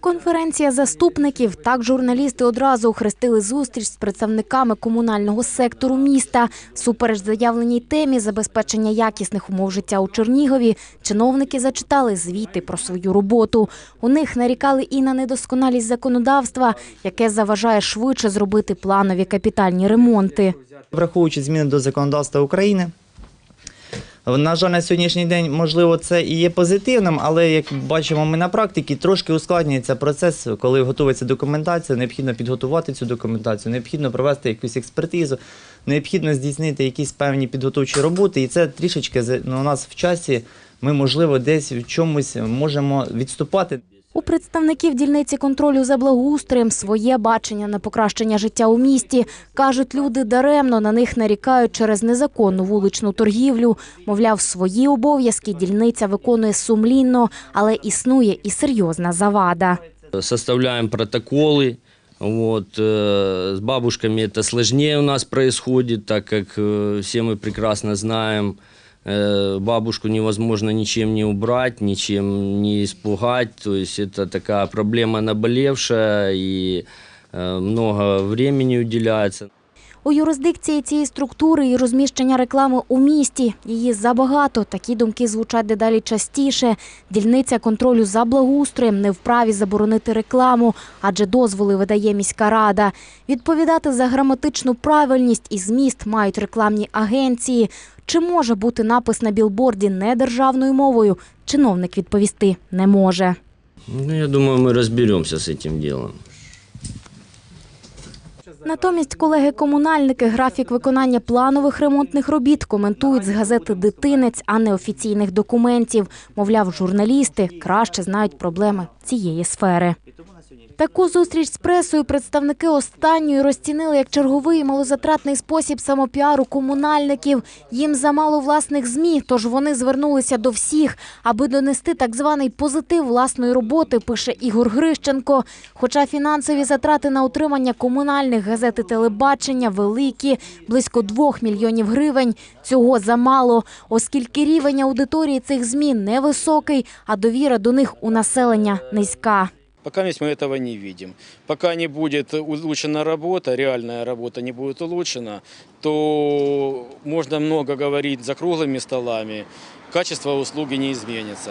Конференція заступників. Так журналісти одразу охрестили зустріч з представниками комунального сектору міста. Супереч заявленій темі забезпечення якісних умов життя у Чернігові, чиновники зачитали звіти про свою роботу. У них нарікали і на недосконалість законодавства, яке заважає швидше зробити планові капітальні ремонти. Враховуючи зміни до законодавства України, на жаль, на сьогоднішній день, можливо, це і є позитивним, але як бачимо ми на практиці, трошки ускладнюється процес, коли готується документація, необхідно підготувати цю документацію, необхідно провести якусь експертизу, необхідно здійснити якісь певні підготовчі роботи, і це трішечки ну, у нас в часі. Ми, можливо, десь в чомусь можемо відступати. У представників дільниці контролю за благоустроєм своє бачення на покращення життя у місті. Кажуть, люди даремно на них нарікають через незаконну вуличну торгівлю. Мовляв, свої обов'язки дільниця виконує сумлінно, але існує і серйозна завада. составляем протоколы. Вот, э, с бабушками это сложнее у нас происходит, так как э, все мы прекрасно знаем, э, бабушку невозможно ничем не убрать, ничем не испугать. То есть это такая проблема наболевшая и э, много времени уделяется. У юрисдикції цієї структури і розміщення реклами у місті. Її забагато. Такі думки звучать дедалі частіше. Дільниця контролю за благоустроєм не вправі заборонити рекламу, адже дозволи видає міська рада. Відповідати за граматичну правильність і зміст мають рекламні агенції. Чи може бути напис на білборді не державною мовою? Чиновник відповісти не може. Ну, я думаю, мы разберемся с этим делом. Натомість колеги-комунальники графік виконання планових ремонтних робіт коментують з газети Дитинець, а не офіційних документів. Мовляв, журналісти краще знають проблеми цієї сфери. Таку зустріч з пресою представники останньої розцінили як черговий малозатратний спосіб самопіару комунальників. Їм замало власних змі, тож вони звернулися до всіх, аби донести так званий позитив власної роботи, пише Ігор Грищенко. Хоча фінансові затрати на утримання комунальних газет і телебачення великі, близько двох мільйонів гривень. Цього замало, оскільки рівень аудиторії цих ЗМІ невисокий, а довіра до них у населення низька. Пока мы этого не видим. Пока не будет улучшена работа, реальная работа не будет улучшена, то можно много говорить за круглыми столами, качество услуги не изменится.